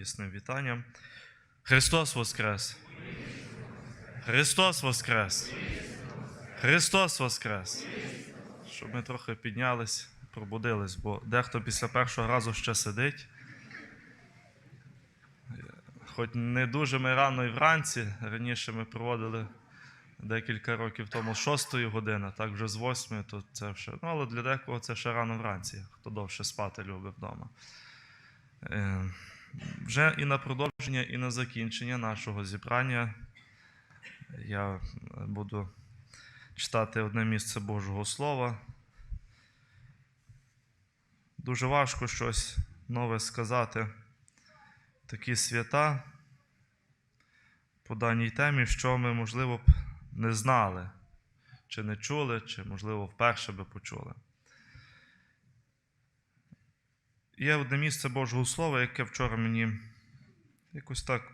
радісним вітанням. Христос Воскрес! Христос Воскрес! Христос Воскрес! Щоб ми трохи піднялись, пробудились, бо дехто після першого разу ще сидить. Хоч не дуже ми рано і вранці, раніше ми проводили декілька років тому з 6 години, так вже з 8, то це ще. Ну, але для декого це ще рано вранці, хто довше спати любить вдома. Вже і на продовження, і на закінчення нашого зібрання я буду читати одне місце Божого Слова. Дуже важко щось нове сказати. Такі свята по даній темі, що ми, можливо, б не знали, чи не чули, чи, можливо, вперше би почули. Є одне місце Божого Слова, яке вчора мені якось так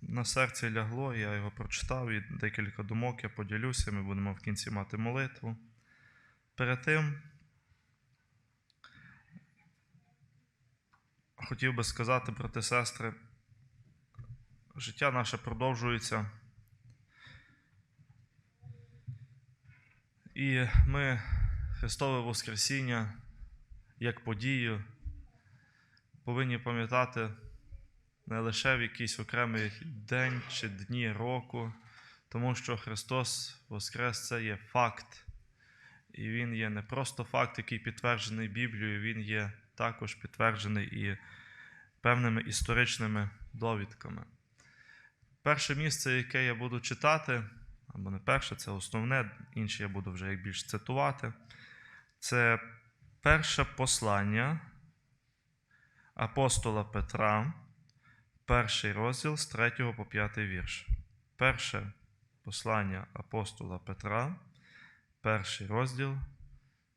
на серці лягло, я його прочитав і декілька думок я поділюся, ми будемо в кінці мати молитву. Перед тим хотів би сказати, брати сестри, життя наше продовжується. І ми Христове Воскресіння як подію повинні пам'ятати не лише в якийсь окремий день чи дні року, тому що Христос Воскрес це є факт. І Він є не просто факт, який підтверджений Біблією, Він є також підтверджений і певними історичними довідками. Перше місце, яке я буду читати, або не перше, це основне, інше я буду вже як більш цитувати. Це перше послання апостола Петра, перший розділ з 3 по 5 вірш. Перше послання апостола Петра, перший розділ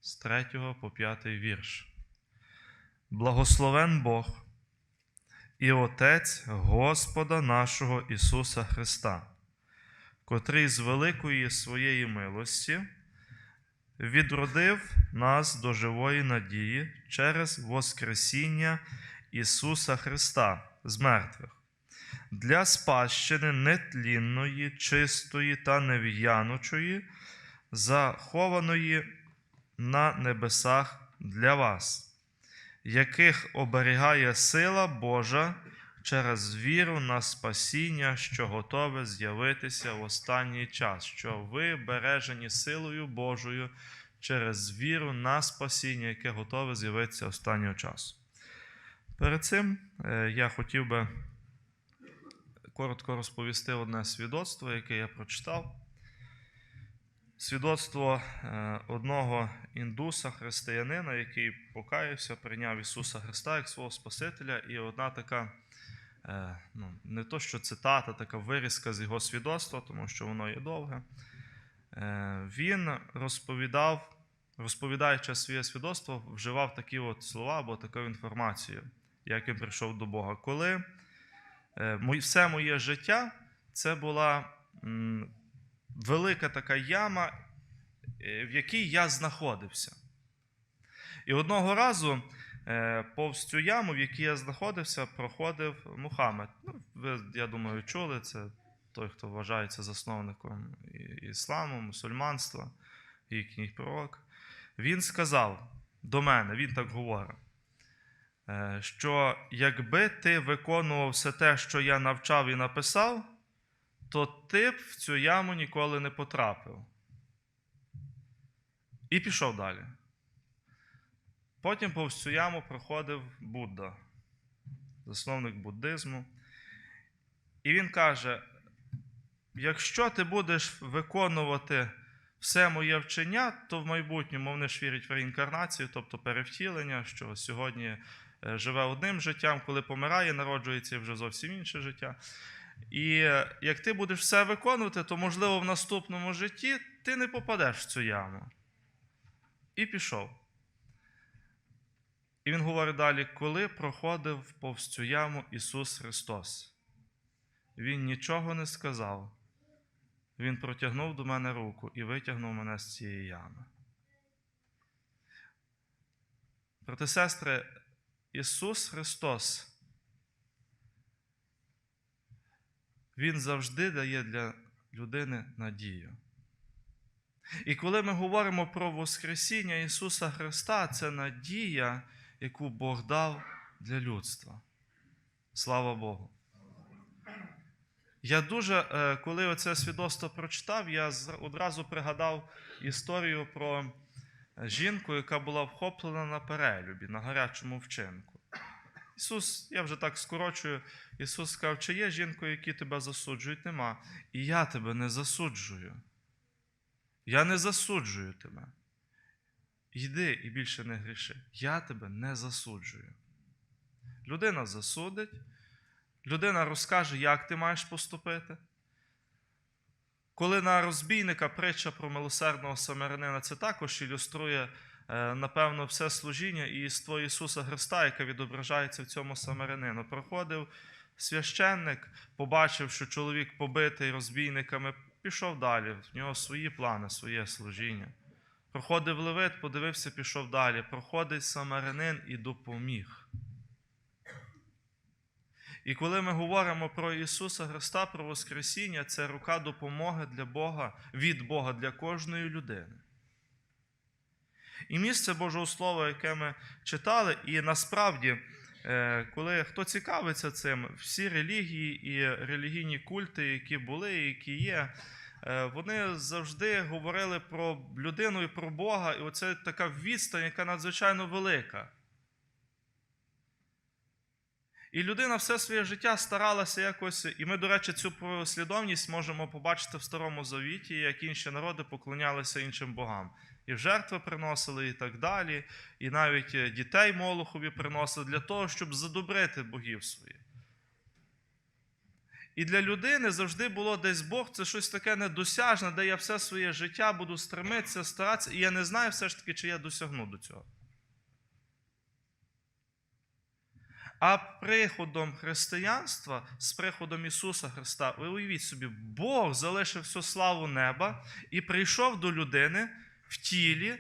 з 3 по 5 вірш. Благословен Бог і Отець Господа нашого Ісуса Христа, котрий з великої своєї милості відродив нас до живої надії через Воскресіння Ісуса Христа з мертвих, для спадщини нетлінної, чистої та нев'яночої, захованої на небесах для вас яких оберігає сила Божа через віру на спасіння, що готове з'явитися в останній час, що ви бережені силою Божою через віру на спасіння, яке готове з'явитися останнього часу. Перед цим е, я хотів би коротко розповісти одне свідоцтво, яке я прочитав. Свідоцтво е, одного індуса, християнина, який покаявся, прийняв Ісуса Христа як свого Спасителя, і одна така, ну, не то що цитата, така вирізка з його свідоцтва, тому що воно є довге. Е, Він розповідав, розповідаючи своє свідоцтво, вживав такі от слова або таку інформацію, як він прийшов до Бога. Коли все моє життя це була велика така яма, е, в якій я знаходився. І одного разу е, повз цю яму, в якій я знаходився, проходив Мухаммед. Ну, ви, я думаю, чули, це той, хто вважається засновником ісламу, мусульманства, їхній пророк. Він сказав до мене, він так говорить, е, що якби ти виконував все те, що я навчав і написав, то ти б в цю яму ніколи не потрапив. І пішов далі. Потім повз цю яму проходив Будда, засновник буддизму. І він каже: якщо ти будеш виконувати все моє вчення, то в майбутньому вони ж вірять в реінкарнацію, тобто перевтілення, що сьогодні е, живе одним життям, коли помирає, народжується вже зовсім інше життя. І як ти будеш все виконувати, то, можливо, в наступному житті ти не попадеш в цю яму. І пішов. І він говорить далі: коли проходив повз цю яму Ісус Христос, Він нічого не сказав. Він протягнув до мене руку і витягнув мене з цієї ями. Брати сестри, Ісус Христос Він завжди дає для людини надію. І коли ми говоримо про Воскресіння Ісуса Христа, це надія, яку Бог дав для людства. Слава Богу. Я дуже, е, коли оце свідоцтво прочитав, я одразу пригадав історію про жінку, яка була вхоплена на перелюбі, на гарячому вчинку. Ісус, я вже так скорочую, Ісус сказав, чи є жінко, які тебе засуджують, нема. І я тебе не засуджую. Я не засуджую тебе. Йди і більше не гріши. Я тебе не засуджую. Людина засудить, людина розкаже, як ти маєш поступити. Коли на розбійника притча про милосердного самарянина, це також ілюструє, е, напевно, все служіння і єство Ісуса Христа, яке відображається в цьому самарянину. Проходив священник, побачив, що чоловік побитий розбійниками, пішов далі. В нього свої плани, своє служіння. Проходив Левит, подивився, пішов далі. Проходить самарянин і допоміг. І коли ми говоримо про Ісуса Христа, про Воскресіння, це рука допомоги для Бога, від Бога для кожної людини. І місце Божого Слова, яке ми читали, і насправді, е, коли хто цікавиться цим, всі релігії і релігійні культи, які були, які є, вони завжди говорили про людину і про Бога, і оце така відстань, яка надзвичайно велика. І людина все своє життя старалася якось, і ми, до речі, цю послідовність можемо побачити в Старому Завіті, як інші народи поклонялися іншим богам. І жертви приносили, і так далі, і навіть е, дітей Молохові приносили для того, щоб задобрити богів своїх. І для людини завжди було десь Бог, це щось таке недосяжне, де я все своє життя буду стремитися, старатися, і я не знаю все ж таки, чи я досягну до цього. А приходом християнства, з приходом Ісуса Христа, ви уявіть собі, Бог залишив всю славу неба і прийшов до людини в тілі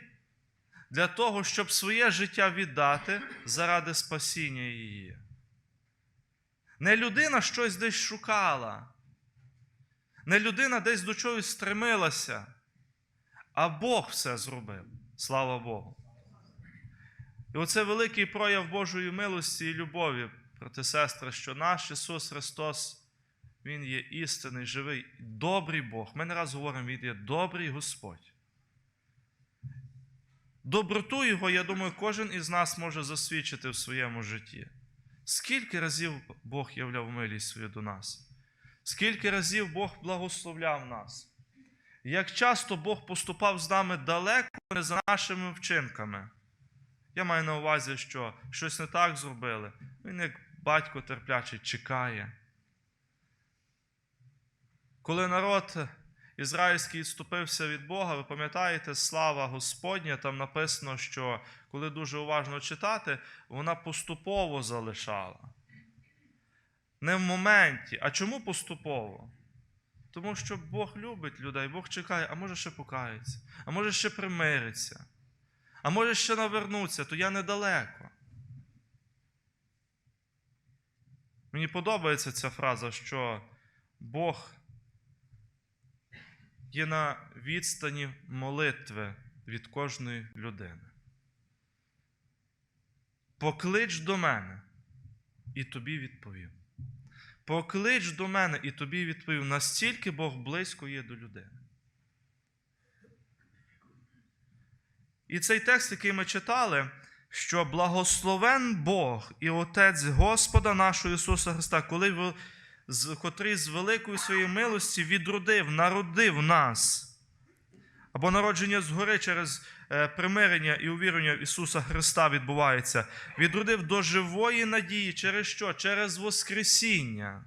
для того, щоб своє життя віддати заради спасіння її. Не людина щось десь шукала, не людина десь до чогось стремилася, а Бог все зробив. Слава Богу. І оце великий прояв Божої милості і любові, брати сестри, що наш Ісус Христос, Він є істинний, живий, добрий Бог. Ми не раз говоримо, Він є добрий Господь. Доброту Його, я думаю, кожен із нас може засвідчити в своєму житті. Скільки разів Бог являв милість свою до нас? Скільки разів Бог благословляв нас? Як часто Бог поступав з нами далеко не за нашими вчинками? Я маю на увазі, що щось не так зробили. Він, як батько терплячий, чекає. Коли народ ізраїльський відступився від Бога, ви пам'ятаєте, слава Господня, там написано, що коли дуже уважно читати, вона поступово залишала. Не в моменті. А чому поступово? Тому що Бог любить людей, Бог чекає, а може ще покається, а може ще примириться. А може ще навернуться, то я недалеко. Мені подобається ця фраза, що Бог є на відстані молитви від кожної людини. Поклич до мене, і тобі відповім. Поклич до мене, і тобі відповім. Настільки Бог близько є до людини. І цей текст, який ми читали, що благословен Бог і Отець Господа нашого Ісуса Христа, коли ви- котрий з великої своєї милості відродив, народив нас. Або народження згори через е, примирення і увірення в Ісуса Христа відбувається. Відродив до живої надії через що? Через Воскресіння.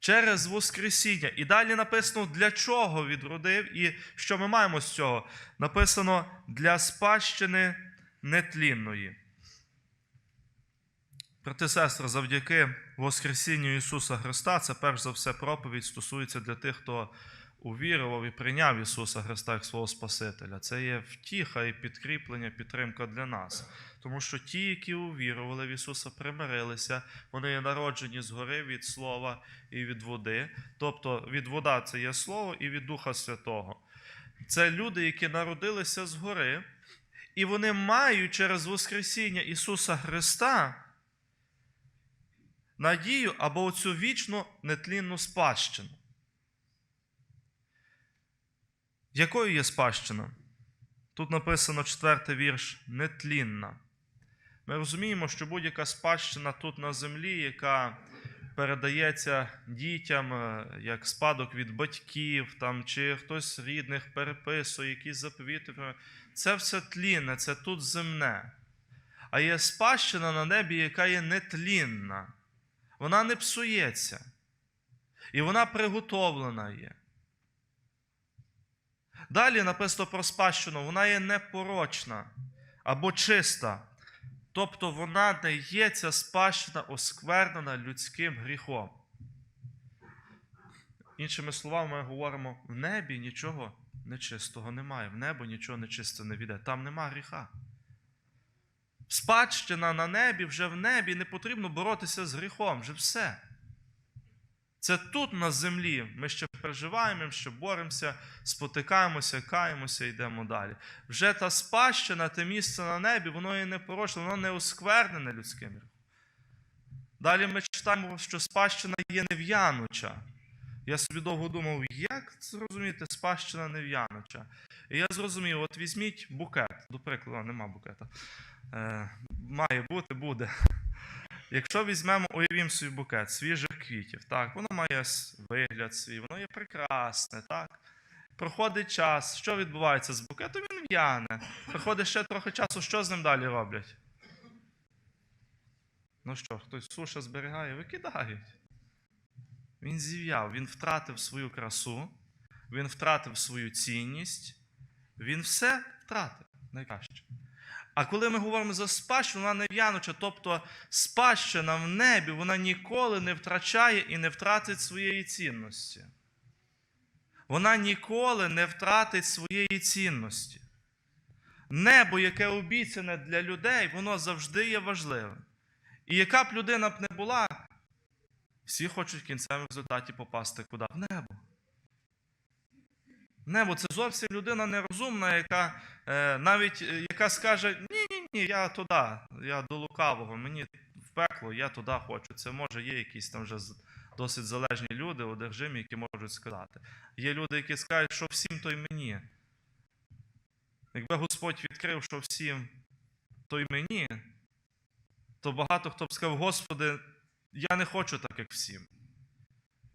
Через Воскресіння. І далі написано, для чого відродив і що ми маємо з цього. Написано для спадщини нетлінної. Брати сестри, завдяки Воскресінню Ісуса Христа, це перш за все проповідь стосується для тих, хто увірував і прийняв Ісуса Христа як свого Спасителя. Це є втіха і підкріплення, підтримка для нас. Тому що ті, які увірували в Ісуса, примирилися, вони є народжені згори від Слова і від води. Тобто від вода це є Слово і від Духа Святого. Це люди, які народилися згори, і вони мають через Воскресіння Ісуса Христа надію або оцю вічну нетлінну спадщину. Якою є спадщина? Тут написано четвертий вірш нетлінна. Ми розуміємо, що будь-яка спадщина тут на землі, яка передається дітям е, як спадок від батьків, там, чи хтось рідних переписує, якісь заповіти, це все тлінне, це тут земне. А є спадщина на небі, яка є нетлінна. Вона не псується. І вона приготовлена є. Далі написано про спадщину, вона є непорочна або чиста. Тобто вона не є ця спадщина осквернена людським гріхом. Іншими словами, ми говоримо, в небі нічого нечистого немає, в небо нічого нечисте не війде, там нема гріха. Спадщина на небі, вже в небі не потрібно боротися з гріхом, вже все. Це тут на землі ми ще переживаємо, ми ще боремося, спотикаємося, каємося йдемо далі. Вже та спадщина, те місце на небі, воно є непорочне, воно не осквернене людським гріхом. Далі ми читаємо, що спадщина є нев'януча. Я собі довго думав, як зрозуміти спадщина нев'януча. І я зрозумів, от візьміть букет, до прикладу, нема букета. Е, має бути, буде. Якщо візьмемо, уявімо собі букет свіжих квітів, так, воно має вигляд свій, воно є прекрасне, так. Проходить час, що відбувається з букетом? Він в'яне. Проходить ще трохи часу, що з ним далі роблять? Ну що, хтось суша зберігає, викидають. Він зів'яв, він втратив свою красу, він втратив свою цінність, він все втратив найкраще. А коли ми говоримо за спадщину, вона нев'януча, тобто спадщина в небі, вона ніколи не втрачає і не втратить своєї цінності. Вона ніколи не втратить своєї цінності. Небо, яке обіцяне для людей, воно завжди є важливим. І яка б людина б не була, всі хочуть в кінцевому результаті попасти куди? В небо. Небо це зовсім людина нерозумна, яка е, навіть е, яка скаже: ні, я туди, я до лукавого, мені в пекло, я туди хочу. Це може є якісь там вже досить залежні люди, одержимі, які можуть сказати. Є люди, які скажуть, що всім, то й мені. Якби Господь відкрив, що всім, то й мені, то багато хто б сказав, Господи, я не хочу так, як всім.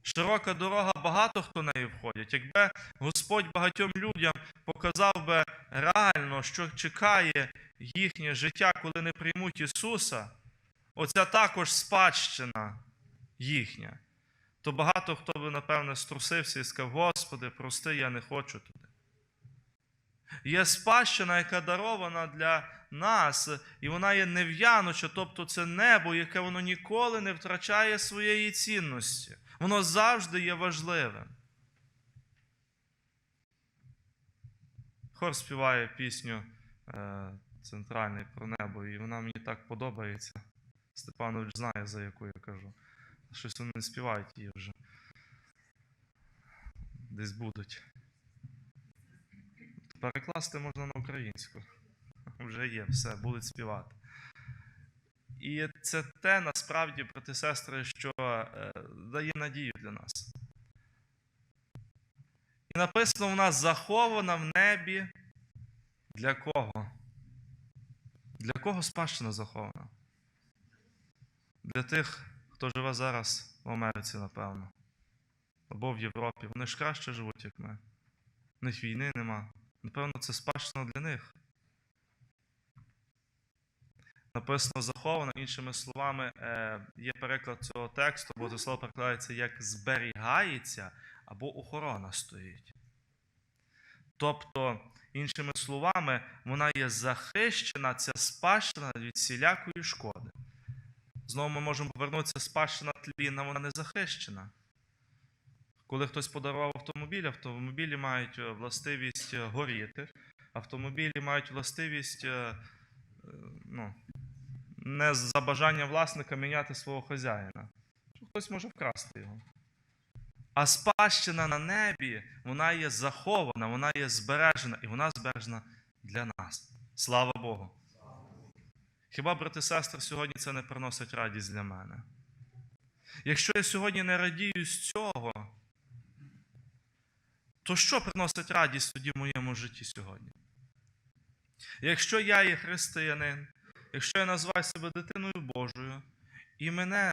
Широка дорога, багато хто нею входять. Якби Господь багатьом людям показав би реально, що чекає їхнє життя, коли не приймуть Ісуса, оця також спадщина їхня, то багато хто би, напевне, струсився і сказав, Господи, прости, я не хочу туди. Є спадщина, яка дарована для нас, і вона є нев'януча, тобто це небо, яке воно ніколи не втрачає своєї цінності. Воно завжди є важливим. Хор співає пісню е, центральний про небо, і вона мені так подобається. Степанович знає, за яку я кажу. Щось вони не співають її вже. Десь будуть. Перекласти можна на українську. Вже є, все, будуть співати. І це те насправді, брати сестри, що е, дає надію для нас. І написано в нас захована в небі. Для кого? Для кого спадщина захована? Для тих, хто живе зараз в Америці, напевно. Або в Європі. Вони ж краще живуть, як ми. У них війни нема. Напевно, це спадщина для них. Написано заховано, іншими словами, е, є переклад цього тексту, бо це слово перекладається як зберігається або охорона стоїть. Тобто, іншими словами, вона є захищена, ця спадщина від всілякої шкоди. Знову ми можемо повернутися, спадщина тлінна, вона не захищена. Коли хтось подарував автомобіль, автомобілі мають е, властивість е, горіти, автомобілі мають властивість е, ну, не за бажання власника міняти свого хазяїна. Хтось може вкрасти його. А спадщина на небі, вона є захована, вона є збережена, і вона збережена для нас. Слава Богу. Хіба, брати і сестри, сьогодні це не приносить радість для мене? Якщо я сьогодні не радію з цього, то що приносить радість тоді в моєму житті сьогодні? Якщо я є християнин, якщо я називаю себе дитиною Божою, і мене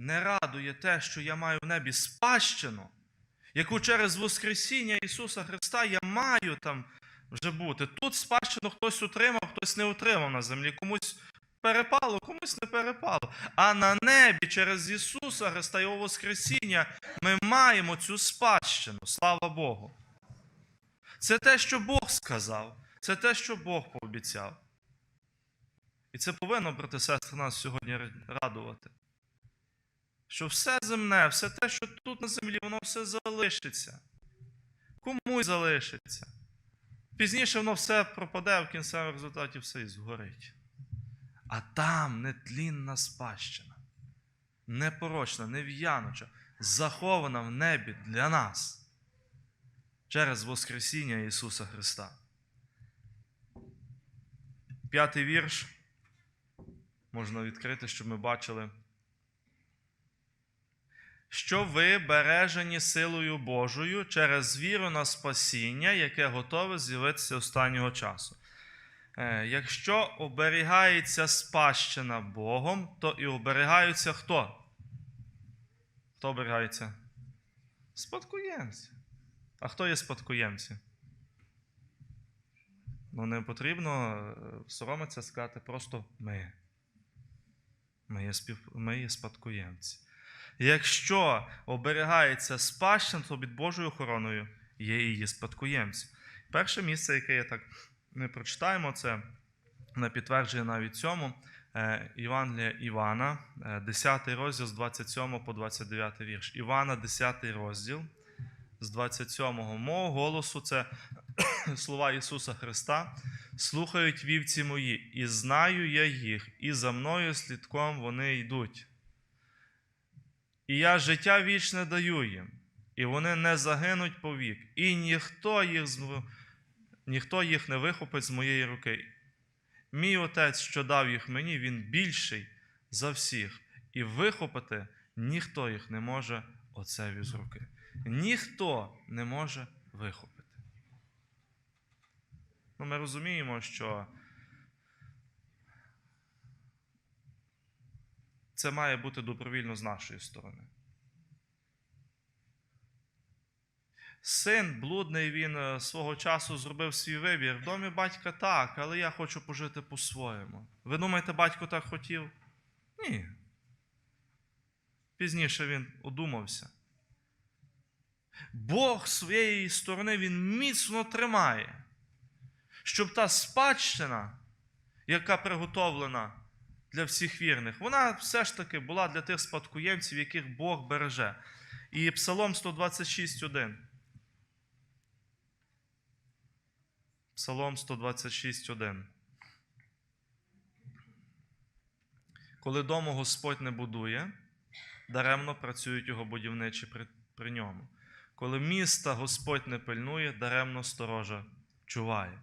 не радує те, що я маю в небі спадщину, яку через Воскресіння Ісуса Христа я маю там вже бути. Тут спадщину хтось утримав, хтось не утримав на землі, комусь перепало, комусь не перепало. А на небі через Ісуса Христа Його Воскресіння ми маємо цю спадщину. Слава Богу. Це те, що Бог сказав, це те, що Бог пообіцяв. І це повинно, брати сестри, нас сьогодні радувати. Що все земне, все те, що тут на землі, воно все залишиться. Комусь залишиться. Пізніше воно все пропаде, в кінцевому результаті все і згорить. А там нетлінна спадщина, непорочна, нев'януча, захована в небі для нас через Воскресіння Ісуса Христа. П'ятий вірш можна відкрити, щоб ми бачили. Що ви бережені силою Божою через віру на спасіння, яке готове з'явитися останнього часу. Е, Якщо оберігається спадщина Богом, то і оберігаються хто? Хто оберігається? Спадкоємці. А хто є спадкоємці? Ну, не потрібно е, соромитися сказати просто ми. Ми є, спів... ми є спадкоємці. Якщо оберігається спадщина, то під Божою охороною є її спадкоємці. Перше місце, яке я так ми прочитаємо, це на підтвердження навіть цьому. е, Євангелія Івана, е, 10 розділ з 27 по 29 вірш. Івана, 10 розділ з 27 мого голосу це слова Ісуса Христа. Слухають вівці мої, і знаю я їх, і за мною слідком вони йдуть. І я життя вічне даю їм, і вони не загинуть повік, і ніхто їх, ніхто їх не вихопить з моєї руки. Мій отець, що дав їх мені, він більший за всіх, і вихопити ніхто їх не може отцеві з руки. Ніхто не може вихопити. Ну, ми розуміємо, що це має бути добровільно з нашої сторони. Син блудний, він е, свого часу зробив свій вибір. В домі батька так, але я хочу пожити по-своєму. Ви думаєте, батько так хотів? Ні. Пізніше він одумався. Бог своєї сторони він міцно тримає, щоб та спадщина, яка приготовлена для всіх вірних, вона все ж таки була для тих спадкоємців, яких Бог береже. І Псалом 126.1. Псалом 126.1. Коли дому Господь не будує, даремно працюють його будівничі при, при ньому. Коли міста Господь не пильнує, даремно сторожа чуває.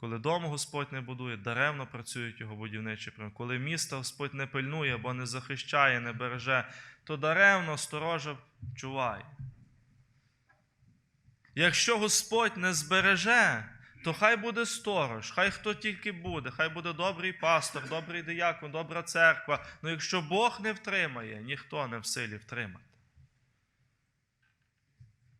Коли дому Господь не будує, даремно працюють його будівничі. Коли міста Господь не пильнує, або не захищає, не береже, то даремно сторожа чуває. Якщо Господь не збереже, то хай буде сторож, хай хто тільки буде, хай буде добрий пастор, добрий диякон, добра церква. Ну якщо Бог не втримає, ніхто не в силі втримати.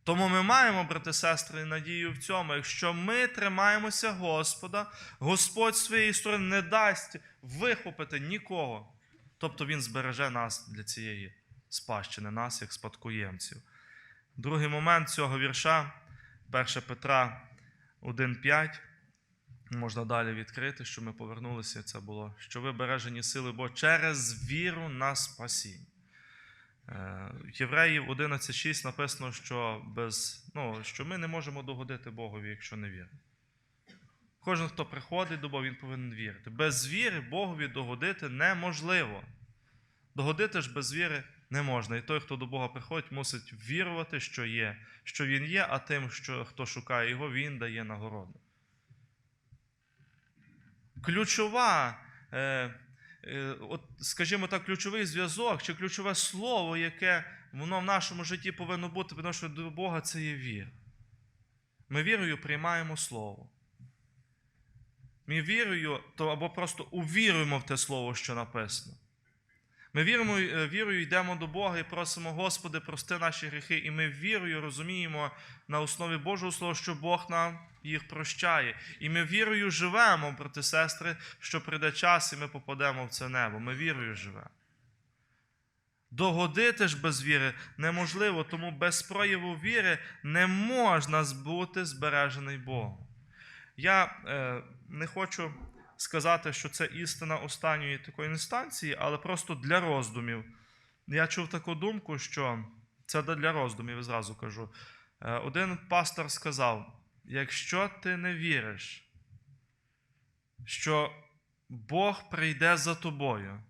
Тому ми маємо, брати сестри, надію в цьому. Якщо ми тримаємося Господа, Господь своєї сторони не дасть вихопити нікого. Тобто Він збереже нас для цієї спадщини, нас як спадкоємців. Другий момент цього вірша, 1 Петра 1,5. Можна далі відкрити, що ми повернулися. Це було, що ви бережені сили Бо через віру на спасіння. Е, Євреїв 11.6 написано, що, без, ну, що ми не можемо догодити Богові, якщо не віримо. Кожен, хто приходить до Бога, він повинен вірити. Без віри Богові догодити неможливо. Догодити ж без віри не можна. І той, хто до Бога приходить, мусить вірувати, що є, що Він є, а тим, що, хто шукає його, Він дає нагороду. Ключова, е, от, скажімо так, ключовий зв'язок чи ключове слово, яке воно в нашому житті повинно бути, тому що до Бога це є віра. Ми вірою приймаємо слово. Ми вірою, то або просто увіруємо в те слово, що написано. Ми віримо, е, вірою йдемо до Бога і просимо, Господи, прости наші гріхи, і ми вірою розуміємо на основі Божого Слова, що Бог нам їх прощає. І ми вірою живемо, брати сестри, що прийде час, і ми попадемо в це небо. Ми вірою живемо. Догодити ж без віри неможливо, тому без прояву віри не можна бути збережений Богом. Я е, не хочу сказати, що це істина останньої такої інстанції, але просто для роздумів. Я чув таку думку, що це для роздумів, зразу кажу. Е, Один пастор сказав: якщо ти не віриш, що Бог прийде за тобою,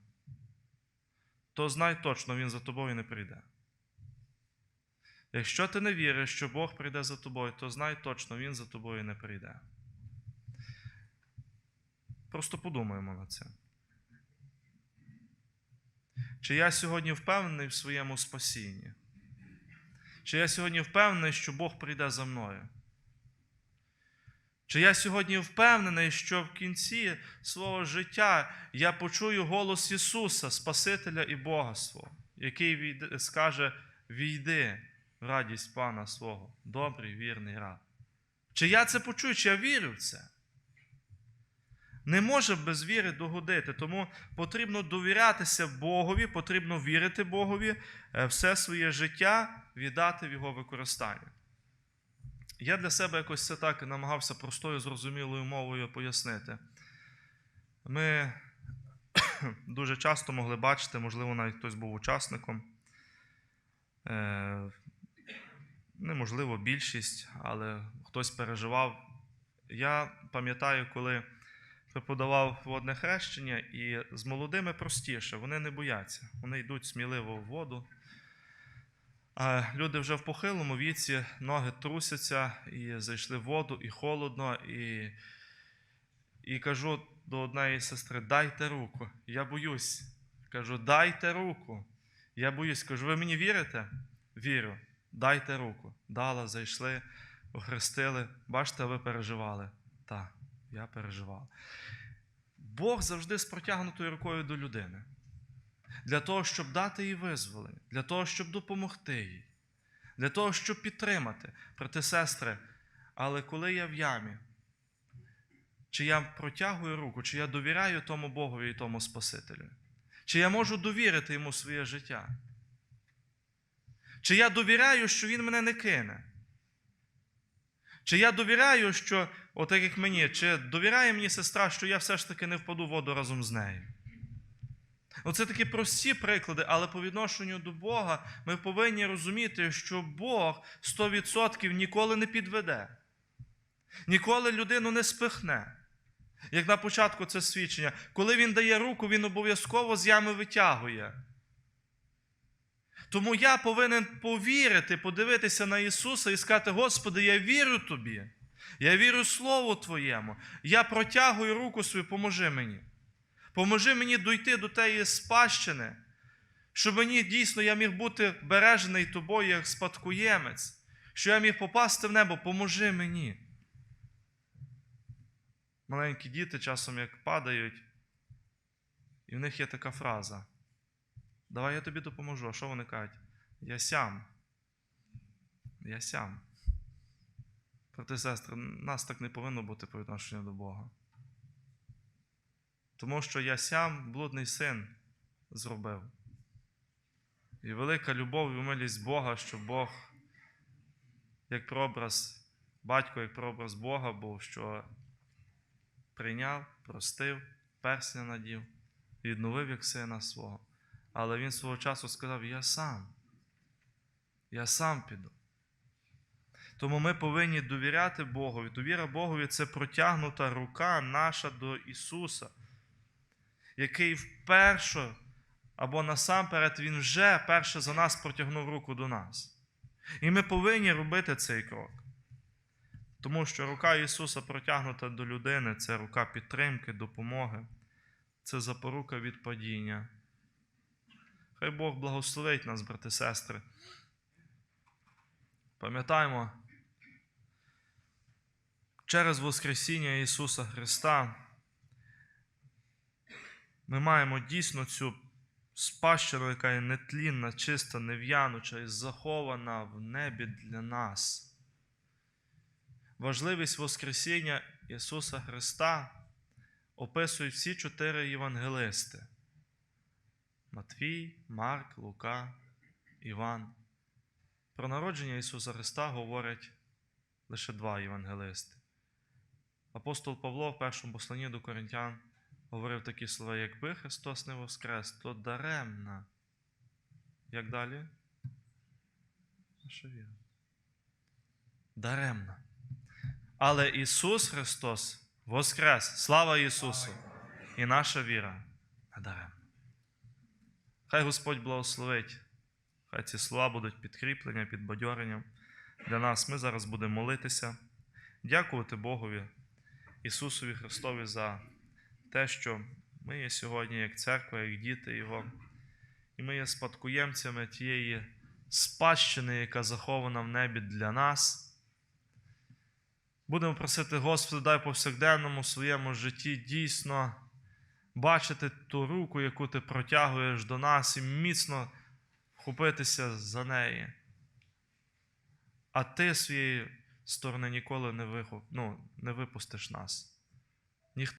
то знай точно, Він за тобою не прийде. Якщо ти не віриш, що Бог прийде за тобою, то знай точно, Він за тобою не прийде. Просто подумаємо над цим. Чи я сьогодні впевнений в своєму спасінні? Чи я сьогодні впевнений, що Бог прийде за мною? Чи я сьогодні впевнений, що в кінці свого життя я почую голос Ісуса, Спасителя і Бога свого, який скаже: Війди в радість Пана свого, добрий, вірний раб. Чи я це почую, чи я вірю в це? Не може без віри догодити, тому потрібно довірятися Богові, потрібно вірити Богові, е, все своє життя віддати в його використання. Я для себе якось це так намагався простою, зрозумілою мовою пояснити. Ми дуже часто могли бачити, можливо, навіть хтось був учасником. Е, Неможливо більшість, але хтось переживав. Я пам'ятаю, коли преподавав водне хрещення, і з молодими простіше, вони не бояться. Вони йдуть сміливо в воду. Люди вже в похилому віці, ноги трусяться, і зайшли в воду, і холодно, і, і кажу до однієї сестри: дайте руку. Я боюсь. Кажу, дайте руку. Я боюсь. Кажу, ви мені вірите? Вірю. Дайте руку. Дала, зайшли, охрестили. Бачите, ви переживали. Так, я переживав. Бог завжди з протягнутою рукою до людини. Для того, щоб дати їй визволення, для того, щоб допомогти їй, для того, щоб підтримати. Брати, сестри, але коли я в ямі, чи я протягую руку, чи я довіряю тому Богові і тому Спасителю? Чи я можу довірити йому своє життя? Чи я довіряю, що він мене не кине? Чи я довіряю, що, отак як мені, чи довіряє мені сестра, що я все ж таки не впаду в воду разом з нею? Оце такі прості приклади, але по відношенню до Бога ми повинні розуміти, що Бог 100% ніколи не підведе, ніколи людину не спихне. Як на початку це свідчення, коли він дає руку, він обов'язково з ями витягує. Тому я повинен повірити, подивитися на Ісуса і сказати: Господи, я вірю Тобі, я вірю Слову Твоєму, я протягую руку свою, поможи мені. Поможи мені дойти до тієї спадщини, щоб мені дійсно я міг бути бережений тобою як спадкоємець, що я міг попасти в небо, поможи мені. Маленькі діти часом як падають, і в них є така фраза. Давай я тобі допоможу. А що вони кажуть? Я сям. Я сям. І сестри, нас так не повинно бути по відношенню до Бога. Тому що я сям блудний син зробив. І велика любов і милість Бога, що Бог, як прообраз, батько, як прообраз Бога був, що прийняв, простив, персня надів, відновив як сина свого. Але він свого часу сказав: Я сам. Я сам піду. Тому ми повинні довіряти Богові. Довіра Богові це протягнута рука наша до Ісуса, який вперше або насамперед Він вже перше за нас протягнув руку до нас. І ми повинні робити цей крок. Тому що рука Ісуса протягнута до людини це рука підтримки, допомоги, це запорука від падіння. Хай Бог благословить нас, брати і сестри. Пам'ятаємо, через Воскресіння Ісуса Христа ми маємо дійсно цю спадщину, яка є нетлінна, чиста, нев'януча і захована в небі для нас. Важливість Воскресіння Ісуса Христа описують всі чотири євангелисти: Матвій, Марк, Лука, Іван. Про народження Ісуса Христа говорять лише два євангелисти. Апостол Павло в першому посланні до Коринтян говорив такі слова: якби Христос не воскрес, то даремна. Як далі? Наша віра. Даремна. Але Ісус Христос воскрес. Слава Ісусу! І наша віра даремна. Хай Господь благословить. Хай ці слова будуть підкріплення, підбадьоренням для нас. Ми зараз будемо молитися, дякувати Богові, Ісусові Христові за те, що ми є сьогодні як церква, як діти Його, і ми є спадкоємцями тієї спадщини, яка захована в небі для нас. Будемо просити Господа, дай повсякденному своєму житті дійсно бачити ту руку, яку ти протягуєш до нас, і міцно вхопитися за неї. А ти своєї сторони ніколи не, вихоп, ну, не випустиш нас.